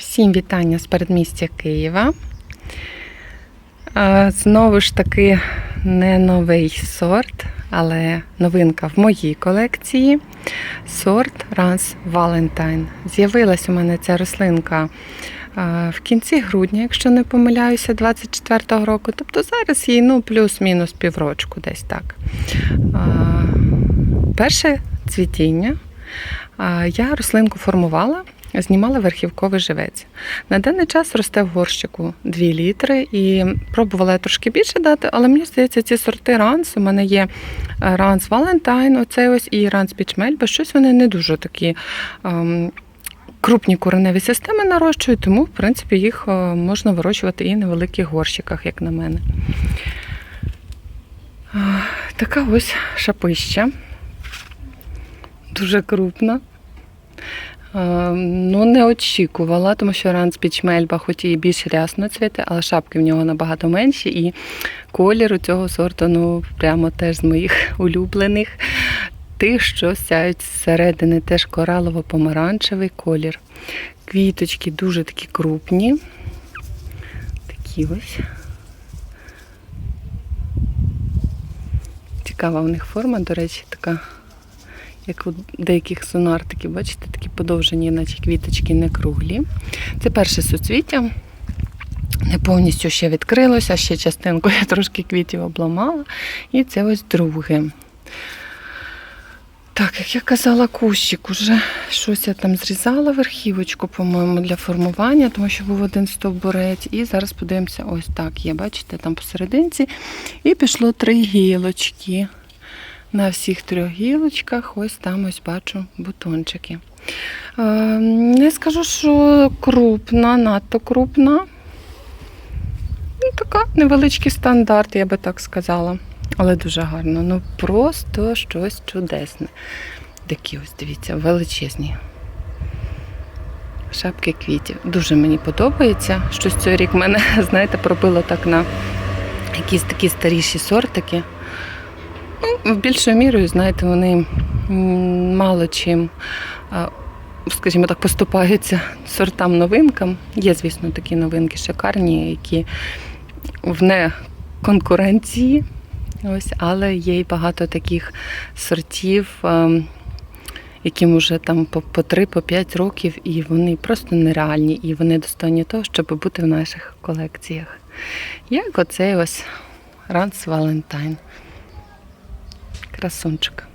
Всім вітання з передмістя Києва. Знову ж таки, не новий сорт, але новинка в моїй колекції. Сорт Ранс Valentine. З'явилась у мене ця рослинка в кінці грудня, якщо не помиляюся, 24-го року. Тобто зараз їй ну, плюс-мінус піврочку десь так. Перше цвітіння. Я рослинку формувала, знімала верхівковий живець. На даний час росте в горщику 2 літри і пробувала я трошки більше дати, але мені здається, ці сорти ранс. У мене є е, ранс Валентайн, оцей ось і ранс Пічмельба. Щось вони не дуже такі. ем, Крупні кореневі системи нарощують, тому в принципі їх е, можна вирощувати і на великих горщиках, як на мене. Така ось шапища дуже крупна. Е, Ну, не очікувала, тому що ранц пічмельба, хоч і більш рясно цвіте, але шапки в нього набагато менші, і колір у цього сорту ну, прямо теж з моїх улюблених. Тих, що сяють зсередини, теж коралово-помаранчевий колір. Квіточки дуже такі крупні. Такі ось. Цікава у них форма, до речі, така як у деяких сонартиків, бачите, такі подовжені, наче квіточки не круглі. Це перше суцвіття. Не повністю ще відкрилося, ще частинку я трошки квітів обламала. І це ось друге. Так, як я казала, кущик уже щось я там зрізала верхівочку, по-моєму, для формування, тому що був один стовбурець. І зараз подивимося, ось так є, бачите, там посерединці. І пішло три гілочки. На всіх трьох гілочках, ось там ось бачу бутончики. Е, не скажу, що крупна, надто крупна. Ну, така невеличкий стандарт, я би так сказала. Але дуже гарно. Ну просто щось чудесне. Такі ось, дивіться, величезні. Шапки квітів. Дуже мені подобається. Щось цей рік мене, знаєте, пробило так на якісь такі старіші сортики. Ну, більшою мірою, знаєте, вони мало чим, скажімо так, поступаються сортам новинкам. Є, звісно, такі новинки шикарні, які в неконкуренції. Ось, але є й багато таких сортів, яким вже там по, по 3-5 років, і вони просто нереальні, і вони достойні того, щоб бути в наших колекціях. Як оцей ось Ранс Валентайн. Красунчик.